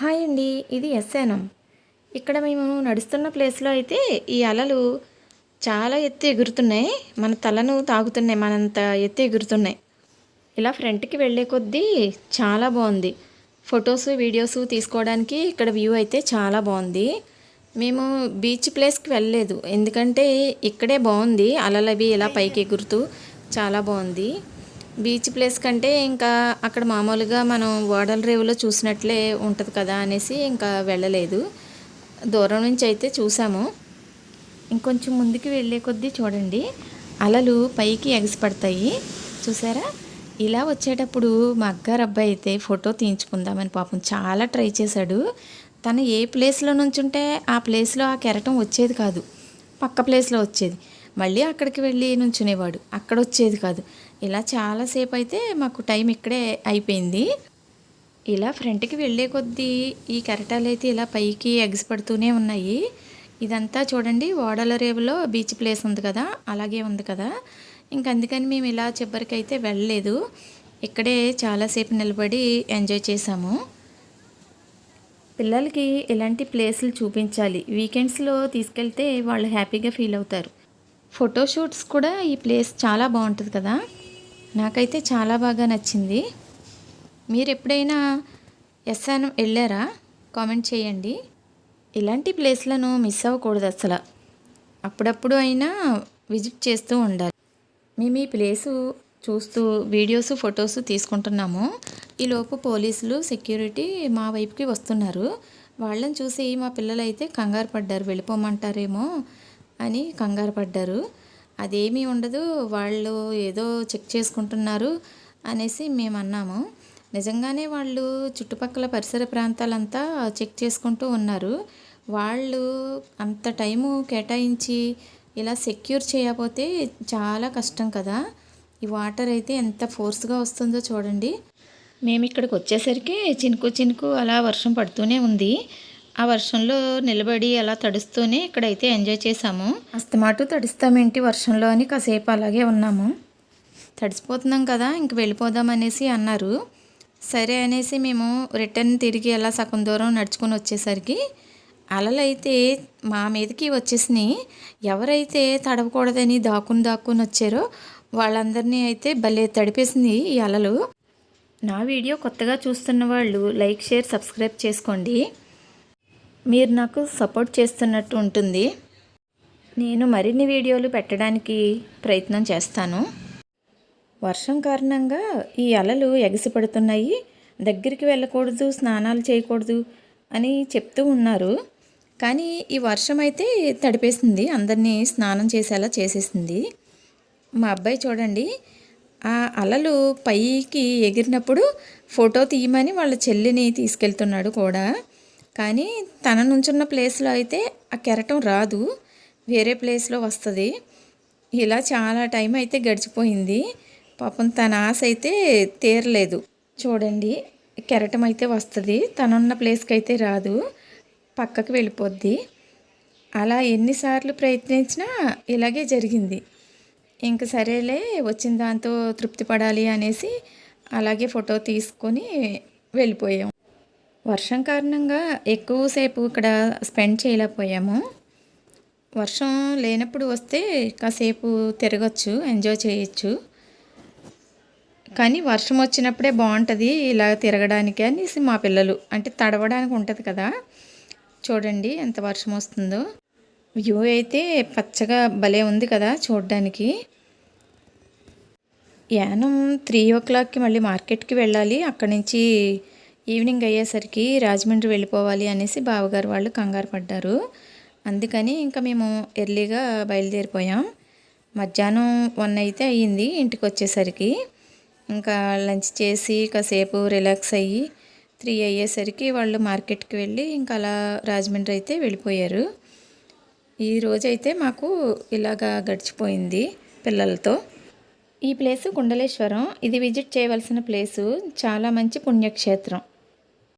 Hi అండి ఇది ఎస్ఎనం ఇక్కడ మేము నడుస్తున్న ప్లేస్లో అయితే ఈ అలలు చాలా ఎత్తు ఎగురుతున్నాయి. మన తలను తాగుతున్నాయి మనంత ఎత్తు ఎగురుతున్నాయి. ఇలా ఫ్రంట్కి వెళ్ళే కొద్దీ చాలా బాగుంది. ఫొటోస్ వీడియోస్ తీసుకోవడానికి ఇక్కడ వ్యూ అయితే చాలా బాగుంది. మేము బీచ్ ప్లేస్కి వెళ్ళలేదు. ఎందుకంటే ఇక్కడే బాగుంది అలలు అవి ఇలా పైకి ఎగురుతూ చాలా బాగుంది. బీచ్ ప్లేస్ కంటే ఇంకా అక్కడ మామూలుగా మనం ఓడల రేవులో చూసినట్లే ఉంటుంది కదా అనేసి ఇంకా వెళ్ళలేదు. దూరం నుంచి అయితే చూసాము. ఇంకొంచెం ముందుకు వెళ్ళే కొద్దీ చూడండి అలలు పైకి ఎగసిపడతాయి. చూసారా? ఇలా వచ్చేటప్పుడు మా అగ్గారు అబ్బాయి అయితే ఫోటో తీయించుకుందామని పాపం చాలా ట్రై చేశాడు. తను ఏ ప్లేస్లో నుంచుంటే ఆ ప్లేస్లో ఆ కెరటం వచ్చేది కాదు. పక్క ప్లేస్లో వచ్చేది. మళ్ళీ అక్కడికి వెళ్ళి నుంచునేవాడు. అక్కడ వచ్చేది కాదు. ఇలా చాలాసేపు అయితే మాకు టైం ఇక్కడే అయిపోయింది. ఇలా ఫ్రంట్కి వెళ్ళే కొద్దీ ఈ కెరటాలు అయితే ఇలా పైకి ఎగ్స్ పడుతూనే ఉన్నాయి. ఇదంతా చూడండి ఓడల రేవులో బీచ్ ప్లేస్ ఉంది కదా అలాగే ఉంది కదా. ఇంక అందుకని మేము ఇలా చివరికి అయితే వెళ్ళలేదు. ఇక్కడే చాలాసేపు నిలబడి ఎంజాయ్ చేసాము పిల్లలకి ఇలాంటి ప్లేసులు చూపించాలి. వీకెండ్స్లో తీసుకెళ్తే వాళ్ళు హ్యాపీగా ఫీల్ అవుతారు. ఫోటోషూట్స్ కూడా ఈ ప్లేస్ చాలా బాగుంటుంది కదా? నాకైతే చాలా బాగా నచ్చింది. మీరు ఎప్పుడైనా ఎస్ఆనం వెళ్ళారా? కామెంట్ చేయండి. ఇలాంటి ప్లేస్లను మిస్ అవ్వకూడదు అసలు. అప్పుడప్పుడు అయినా విజిట్ చేస్తూ ఉండాలి. మేము ఈ ప్లేసు చూస్తూ వీడియోస్ ఫొటోస్ తీసుకుంటున్నాము. ఈలోపు పోలీసులు సెక్యూరిటీ మా వైపుకి వస్తున్నారు. వాళ్ళని చూసి మా పిల్లలు అయితే కంగారు పడ్డారు. వెళ్ళిపోమంటారేమో అని కంగారు పడ్డారు. అదేమీ ఉండదు వాళ్ళు ఏదో చెక్ చేసుకుంటున్నారు అనేసి మేము అన్నాము. నిజంగానే వాళ్ళు చుట్టుపక్కల పరిసర ప్రాంతాలంతా చెక్ చేసుకుంటూ ఉన్నారు. వాళ్ళు అంత టైము కేటాయించి ఇలా సెక్యూర్ చేయకపోతే చాలా కష్టం కదా. ఈ వాటర్ అయితే ఎంత ఫోర్స్గా వస్తుందో చూడండి. మేము ఇక్కడికి వచ్చేసరికి చినుకు చినుకు అలా వర్షం పడుతూనే ఉంది. ఆ వర్షంలో నిలబడి అలా తడుస్తూనే ఇక్కడైతే ఎంజాయ్ చేసాము అస్తమాటు తడుస్తామేంటి వర్షంలో అని కాసేపు అలాగే ఉన్నాము. తడిసిపోతున్నాం కదా ఇంక వెళ్ళిపోదాం అనేసి అన్నారు. సరే అనేసి మేము రిటర్న్ తిరిగి అలా సగం దూరం నడుచుకొని వచ్చేసరికి అలలైతే మా మీదకి వచ్చేసినాయి. ఎవరైతే తడవకూడదని దాక్కుని దాక్కుని వచ్చారో వాళ్ళందరినీ అయితే భలే తడిపేసింది ఈ అలలు. నా వీడియో కొత్తగా చూస్తున్న వాళ్ళు లైక్ షేర్ సబ్స్క్రైబ్ చేసుకోండి. మీరు నాకు సపోర్ట్ చేస్తున్నట్టు ఉంటుంది. నేను మరిన్ని వీడియోలు పెట్టడానికి ప్రయత్నం చేస్తాను. వర్షం కారణంగా ఈ అలలు ఎగసిపడుతున్నాయి. దగ్గరికి వెళ్ళకూడదు స్నానాలు చేయకూడదు అని చెప్తూ ఉన్నారు. కానీ ఈ వర్షం అయితే తడిపేసింది. అందరినీ స్నానం చేసేలా చేసేసింది. మా అబ్బాయి చూడండి ఆ అలలు పైకి ఎగిరినప్పుడు ఫోటో తీయమని వాళ్ళ చెల్లిని తీసుకెళ్తున్నాడు కూడా. కానీ తన నుంచున్న ప్లేస్లో అయితే ఆ కెరటం రాదు. వేరే ప్లేస్లో వస్తుంది. ఇలా చాలా టైం అయితే గడిచిపోయింది. పాపం తన ఆశ అయితే తీరలేదు. చూడండి కెరటం అయితే వస్తుంది. తనున్న ప్లేస్కి అయితే రాదు. పక్కకు వెళ్ళిపోద్ది. అలా ఎన్నిసార్లు ప్రయత్నించినా ఇలాగే జరిగింది. ఇంక సరేలే వచ్చిన దాంతో తృప్తి పడాలి అనేసి అలాగే ఫోటో తీసుకొని వెళ్ళిపోయాం. వర్షం కారణంగా ఎక్కువసేపు ఇక్కడ స్పెండ్ చేయలేకపోయాము. వర్షం లేనప్పుడు వస్తే కాసేపు తిరగచ్చు ఎంజాయ్ చేయొచ్చు. కానీ వర్షం వచ్చినప్పుడే బాగుంటుంది ఇలా తిరగడానికి అనేసి మా పిల్లలు. అంటే తడవడానికి ఉంటుంది కదా. చూడండి ఎంత వర్షం వస్తుందో. వ్యూ అయితే పచ్చగా భలే ఉంది కదా చూడడానికి. యానం త్రీ ఓ క్లాక్కి మళ్ళీ మార్కెట్కి వెళ్ళాలి. అక్కడి నుంచి ఈవినింగ్ అయ్యేసరికి రాజమండ్రి వెళ్ళిపోవాలి అనేసి బావగారు వాళ్ళు కంగారు పడ్డారు. అందుకని ఇంకా మేము ఎర్లీగా బయలుదేరిపోయాం. మధ్యాహ్నం వన్ అయితే అయ్యింది ఇంటికి వచ్చేసరికి. ఇంకా లంచ్ చేసి కాసేపు రిలాక్స్ అయ్యి త్రీ అయ్యేసరికి వాళ్ళు మార్కెట్కి వెళ్ళి ఇంకా అలా రాజమండ్రి అయితే వెళ్ళిపోయారు. ఈ రోజైతే మాకు ఇలాగా గడిచిపోయింది పిల్లలతో. ఈ ప్లేసు కుండలేశ్వరం. ఇది విజిట్ చేయవలసిన ప్లేసు. చాలా మంచి పుణ్యక్షేత్రం.